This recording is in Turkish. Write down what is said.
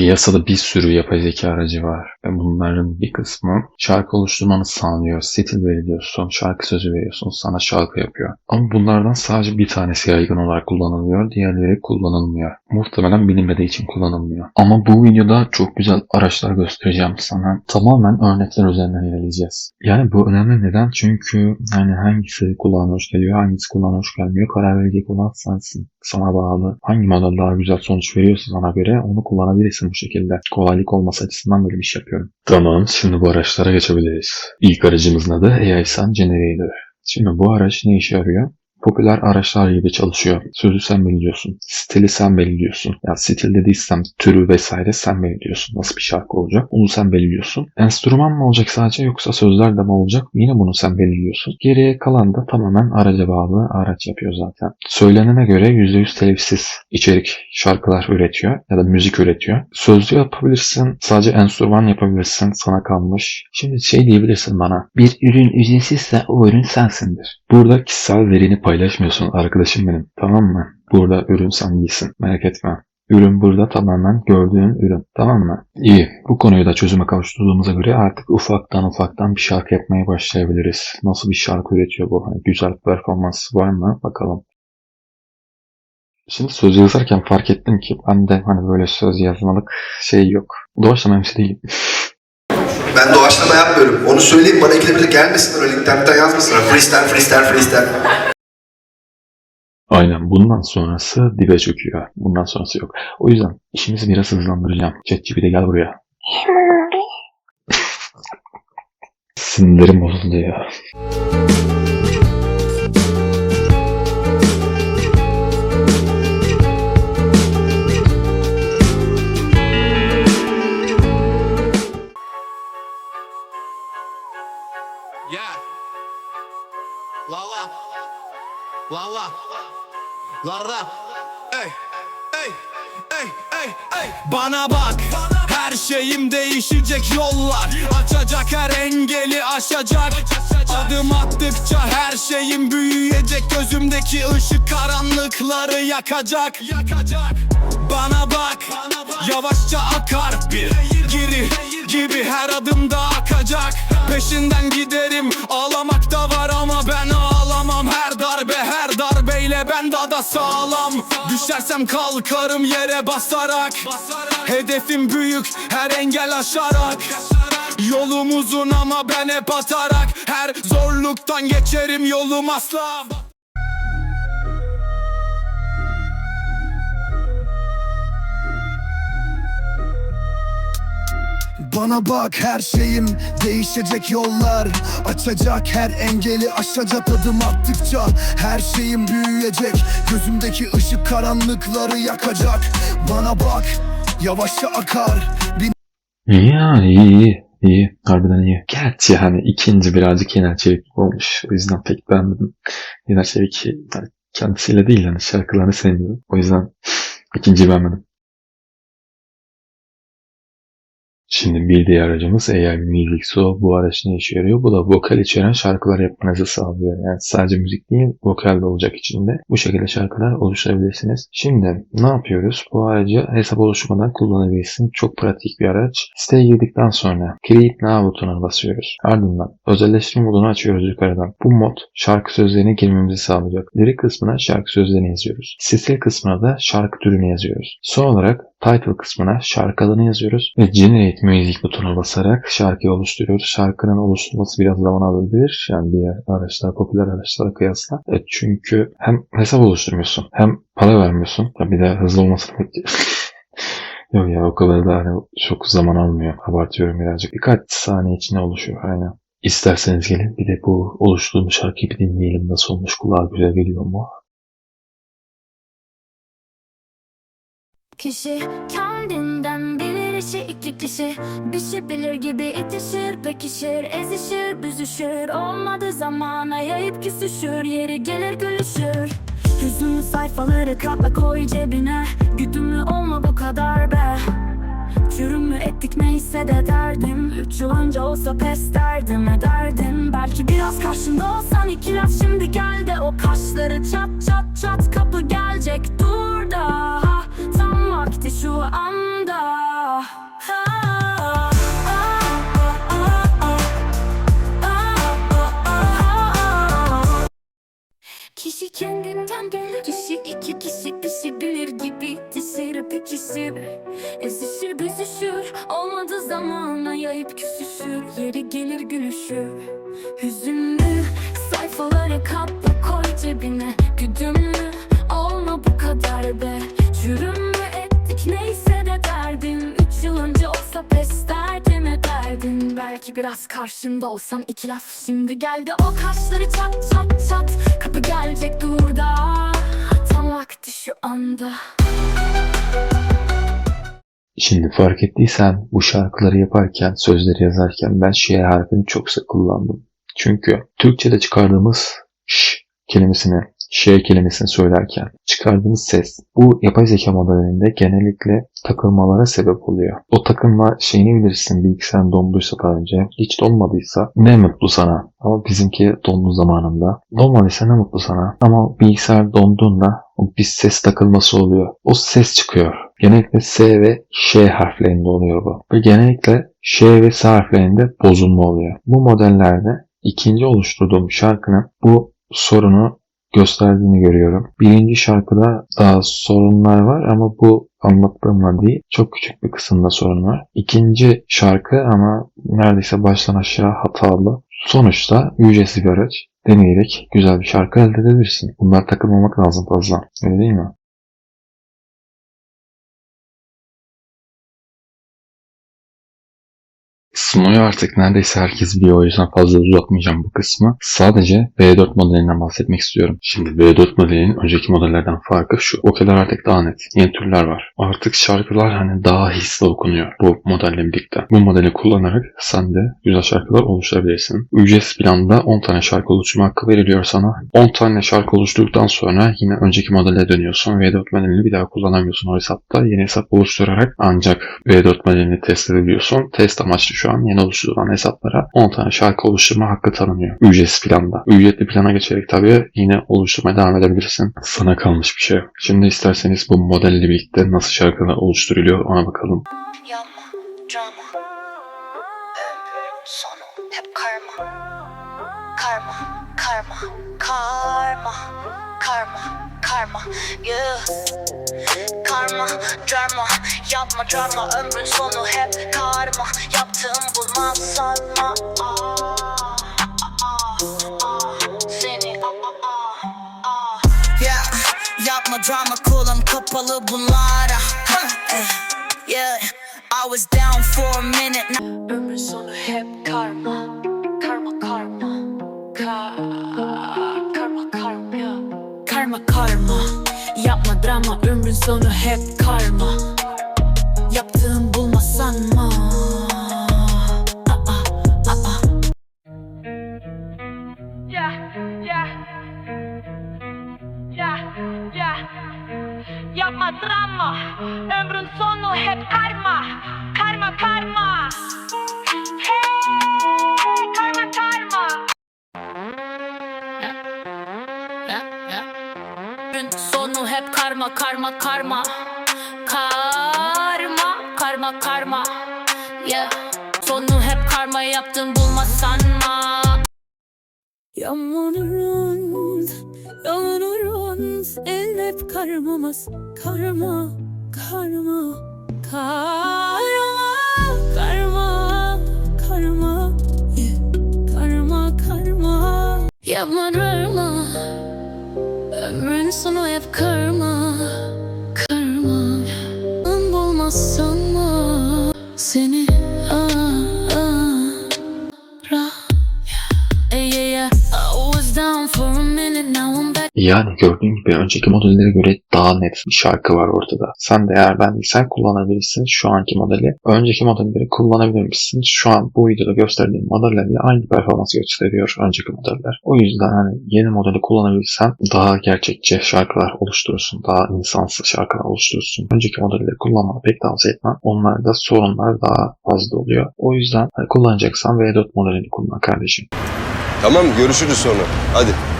Piyasada bir sürü yapay zeka aracı var ve bunların bir kısmı şarkı oluşturmanı sağlıyor. Stil veriyorsun, şarkı sözü veriyorsun, sana şarkı yapıyor. Ama bunlardan sadece bir tanesi yaygın olarak kullanılıyor, diğerleri kullanılmıyor. Muhtemelen bilinmediği için kullanılmıyor. Ama bu videoda çok güzel araçlar göstereceğim sana. Tamamen örnekler üzerinden ilerleyeceğiz. Yani bu önemli neden? Çünkü yani hangisi kulağına hoş geliyor, hangisi kulağına hoş gelmiyor karar verecek olan sensin. Sana bağlı. Hangi model daha güzel sonuç veriyorsa sana göre onu kullanabilirsin bu şekilde. Kolaylık olması açısından böyle bir şey yapıyorum. Tamam, şimdi bu araçlara geçebiliriz. İlk aracımızın adı AI Sound Generator. Şimdi bu araç ne işe yarıyor? Popüler araçlar gibi çalışıyor. Sözü sen belirliyorsun. Stili sen belirliyorsun. Ya stil dediysem türü vesaire sen belirliyorsun. Nasıl bir şarkı olacak onu sen belirliyorsun. Enstrüman mı olacak sadece yoksa sözler de mi olacak yine bunu sen belirliyorsun. Geriye kalan da tamamen araca bağlı araç yapıyor zaten. Söylenene göre %100 telifsiz içerik şarkılar üretiyor ya da müzik üretiyor. Sözlü yapabilirsin. Sadece enstrüman yapabilirsin. Sana kalmış. Şimdi şey diyebilirsin bana. Bir ürün ücretsizse o ürün sensindir. Burada kişisel verini paylaşmıyorsun arkadaşım benim. Tamam mı? Burada ürün sen değilsin. Merak etme. Ürün burada tamamen gördüğün ürün. Tamam mı? İyi. Bu konuyu da çözüme kavuşturduğumuza göre artık ufaktan ufaktan bir şarkı yapmaya başlayabiliriz. Nasıl bir şarkı üretiyor bu? Hani güzel performans var mı? Bakalım. Şimdi söz yazarken fark ettim ki bende hani böyle söz yazmalık şey yok. Doğaçlama MC değilim. Ben doğaçlama yapmıyorum. Onu söyleyeyim bana ikide bir de gelmesinler öyle internetten yazmasınlar. Freestyle, freestyle, freestyle. Aynen bundan sonrası dibe çöküyor. Bundan sonrası yok. O yüzden işimizi biraz hızlandıracağım. ChatGPT gel buraya. Sinirlerim bozuldu ya. La. La la. Ey. Ey. Ey. Ey. Ey. Bana bak. Her şeyim değişecek yollar Açacak her engeli aşacak Adım attıkça her şeyim büyüyecek Gözümdeki ışık karanlıkları yakacak Yakacak Bana bak Yavaşça akar bir Giri gibi her adımda akacak Peşinden giderim Ağlamak da var ama ben ağlamam sağlam. Düşersem kalkarım yere basarak. Hedefim büyük her engel aşarak. Yolum uzun ama ben hep atarak. Her zorluktan geçerim yolum asla Bana bak her şeyim değişecek yollar Açacak her engeli aşacak adım attıkça Her şeyim büyüyecek Gözümdeki ışık karanlıkları yakacak Bana bak yavaşça akar İyi ya iyi iyi. İyi. Harbiden iyi. Gerçi hani ikinci birazcık Yener Çevik olmuş. O yüzden pek beğenmedim. Yener Çevik kendisiyle değil yani şarkılarını sevmiyorum. O yüzden ikinciyi beğenmedim. Şimdi bir diğer aracımız AI Music So. Bu araç ne işe yarıyor? Bu da vokal içeren şarkılar yapmanızı sağlıyor. Yani sadece müzik değil, vokal de olacak içinde. Bu şekilde şarkılar oluşturabilirsiniz. Şimdi ne yapıyoruz? Bu aracı hesap oluşturmadan kullanabilirsin. Çok pratik bir araç. Siteye girdikten sonra Create Now butonuna basıyoruz. Ardından özelleştirme modunu açıyoruz yukarıdan. Bu mod şarkı sözlerini girmemizi sağlayacak. Lirik kısmına şarkı sözlerini yazıyoruz. Stil kısmına da şarkı türünü yazıyoruz. Son olarak title kısmına şarkı adını yazıyoruz ve Generate Music butonuna basarak şarkıyı oluşturuyoruz. Şarkının oluşturması biraz zaman alabilir. Yani diğer araçlar, popüler araçlara kıyasla. E çünkü hem hesap oluşturmuyorsun hem para vermiyorsun. Bir de hızlı olmasını bekliyorsun. Yok ya o kadar da hani çok zaman almıyor. Abartıyorum birazcık. Birkaç saniye içinde oluşuyor aynen. İsterseniz gelin bir de bu oluşturduğumuz şarkıyı bir dinleyelim. Nasıl olmuş kulağa güzel geliyor mu? Kişi. Kendinden bilir işi iki kişi. Bir şey bilir gibi itişir pekişir ezişir büzüşür. Olmadı zamana yayıp küsüşür yeri gelir gülüşür. Hüzünlü sayfaları katla koy cebine. Güdümlü olma bu kadar be. Çürümü ettik neyse de derdim. Üç yıl önce olsa pes derdim ederdim Belki biraz karşımda olsan iki şimdi gel de O kaşları çat çat çat kapı gelecek. Dur Ezişir büzüşür. Olmadı zamana yayıp küsüşür Yeri gelir gülüşür. Hüzünlü sayfaları katla koy cebine Güdümlü olma bu kadar be. Çürüm mü ettik neyse de derdin. Üç yıl önce olsa pes derdim ederdin Belki biraz karşında olsam iki laf Şimdi geldi. O kaşları çat çat çat. Kapı gelecek dur da Tam vakti şu anda Şimdi fark ettiysen bu şarkıları yaparken, sözleri yazarken ben şe harfini çok sık kullandım. Çünkü Türkçe'de çıkardığımız ş kelimesini, ş kelimesini söylerken çıkardığımız ses bu yapay zeka modelinde genellikle takılmalara sebep oluyor. O takılma şeyini bilirsin bilgisayar donduysa daha önce hiç donmadıysa ne mutlu sana. Ama bizimki dondu zamanında. Donmadıysa ne mutlu sana. Ama bilgisayar donduğunda bir ses takılması oluyor. O ses çıkıyor. Genellikle S ve Ş harflerinde oluyor bu. Ve genellikle Ş ve S harflerinde bozulma oluyor. Bu modellerde ikinci oluşturduğum şarkının bu sorunu gösterdiğini görüyorum. Birinci şarkıda daha sorunlar var ama bu anlattığımla değil. Çok küçük bir kısımda sorun var. İkinci şarkı ama neredeyse baştan aşağı hatalı. Sonuçta ücretsiz bir araç deneyerek güzel bir şarkı elde edebilirsin. Bunlar takılmamak lazım fazla. Öyle değil mi? Sno'yu artık neredeyse herkes biliyor o yüzden fazla uzatmayacağım bu kısmı. Sadece V4 modelinden bahsetmek istiyorum. Şimdi V4 modelinin önceki modellerden farkı şu. Vokaller artık daha net. Yeni türler var. Artık şarkılar hani daha hisli okunuyor bu modelle birlikte. Bu modeli kullanarak sen de güzel şarkılar oluşturabilirsin. Ücretsiz planda 10 tane şarkı oluşturma hakkı veriliyor sana. 10 tane şarkı oluşturduktan sonra yine önceki modele dönüyorsun. V4 modelini bir daha kullanamıyorsun o hesapta. Yeni hesap oluşturarak ancak V4 modelini test edebiliyorsun. Test amaçlı şu an yeni oluşturulan hesaplara 10 tane şarkı oluşturma hakkı tanınıyor. Ücretsiz planda. Ücretli plana geçerek tabii yine oluşturmaya devam edebilirsin. Sana kalmış bir şey. Şimdi isterseniz bu modelle birlikte nasıl şarkılar oluşturuluyor ona bakalım. Yapma drama sonu hep karma Karma, karma, karma Karma, karma, yeah. Karma, drama. Yapma drama. Ömrün sonu hep karma. Yaptığım bulmaz sanma Ah, ah, ah, ah. Seni ah, ah, ah, ah. Yeah, yapma drama. Kulağım kapalı bunlara. Huh, eh, Yeah, I was down for a minute now. Ömrün sonu hep karma Yaptığın bulma sanma Aa, aa. Yeah, yeah. Yeah, yeah. Yapma drama. Ömrün sonu hep karma. Karma, karma. Hey, karma, karma. Ömrün sonu hep karma karma karma. Karma karma karma. Yeah. Sonu hep karma yaptın bulma sanma Yağmurun Yağmurun El hep karmamız. Karma Karma Karma Karma Karma. Yeah. Karma karma. Drama Ömrün sonu hep karma Karma. Ben bulmazsam mı? Seni Yani gördüğün gibi önceki modellere göre daha net bir şarkı var ortada. Sen de eğer beğendiysen kullanabilirsin şu anki modeli. Önceki modelleri kullanabilir misin? Şu an bu videoda gösterdiğim modellerle aynı performans gösteriyor önceki modeller. O yüzden hani yeni modeli kullanabilirsen daha gerçekçi şarkılar oluşturursun. Daha insansız şarkılar oluşturursun. Önceki modelleri kullanmanı pek tavsiye etmem. Onlarda sorunlar daha fazla oluyor. O yüzden hani kullanacaksan V4 modelini kullan kardeşim. Tamam görüşürüz sonra. Hadi.